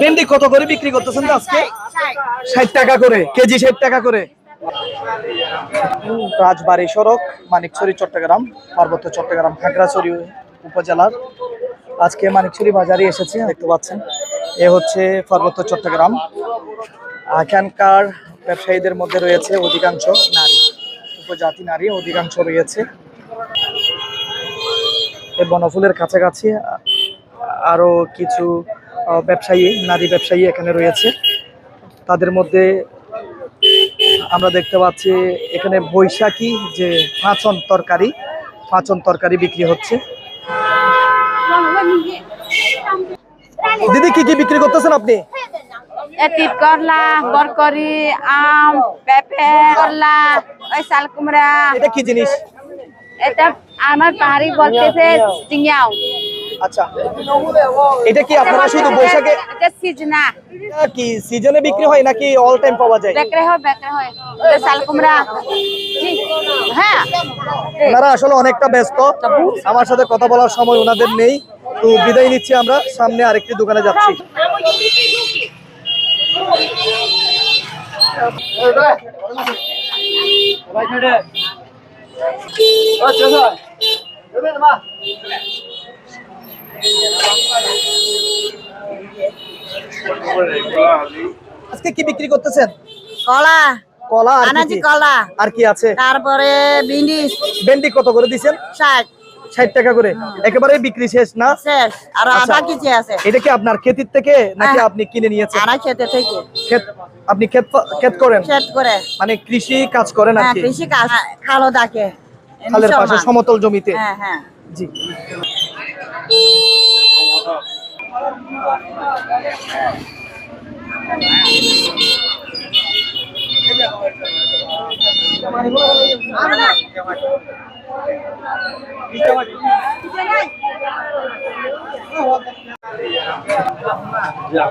ভেন্ডি কত করে বিক্রি করতেছেন তো আজকে? ষাট টাকা করে, কেজি ষাট টাকা করে। রাজবাড়ি সড়ক, মানিকছড়ি, চট্টগ্রাম, পার্বত্য চট্টগ্রাম, খাগড়াছড়ি উপজেলার। আজকে মানিকছড়ি বাজারে এসেছি, দেখতে পাচ্ছেন। এ হচ্ছে পার্বত্য চট্টগ্রাম। এখানকার ব্যবসায়ীদের মধ্যে রয়েছে অধিকাংশ নারী, উপজাতি নারী অধিকাংশ রয়েছে। বনফুলের কাছাকাছি আ- আরও কিছু ব্যবসায়ী নারী ব্যবসায়ী এখানে রয়েছে। তাদের মধ্যে আমরা দেখতে পাচ্ছি এখানে বৈশাখী যে পাঁচন তরকারি পাঁচন তরকারি বিক্রি হচ্ছে। দিদি কি কি বিক্রি করতেছেন আপনি? এটি করলা বরকরি আম পেঁপে করলা ওই শাল কুমড়া। এটা কি জিনিস? এটা আমার পাহাড়ি বলতেছে চিংয়াও আচ্ছা। এটা কি আপনারা শুধু বৈশাখে এটা সিজনা কি সিজনে বিক্রি হয় নাকি অল টাইম পাওয়া যায়? বেকরে হয় বেকরে হয়। এটা শাল কুমড়া। হ্যাঁ। ওনারা আসলে অনেকটা ব্যস্ত। আমার সাথে কথা বলার সময় ওনাদের নেই। তো বিদায় নিচ্ছি আমরা। সামনে আরেকটি দোকানে যাচ্ছি। আজকে কি বিক্রি করতেছেন? কলা। কলা আনাজি কলা। আর কি আছে? তারপরে ভিন্ডি। ভেন্ডি কত করে দিছেন শাক ষাট টাকা করে। একেবারে বিক্রি শেষ না? শেষ। আর আচ্ছা। আধা কেজি আছে? এটা কি আপনার ক্ষেতির থেকে নাকি হ্যাঁ। আপনি কিনে নিয়েছেন? আড়াই খেতে থেকে। ক্ষেত আপনি ক্ষেত ক্ষেত করেন? সেট করে। মানে কৃষি কাজ করেন আর হ্যাঁ কৃষি কাজ। খালো ডাকে। খালের পাশে সমতল জমিতে। হ্যাঁ হ্যাঁ। জি। Ya.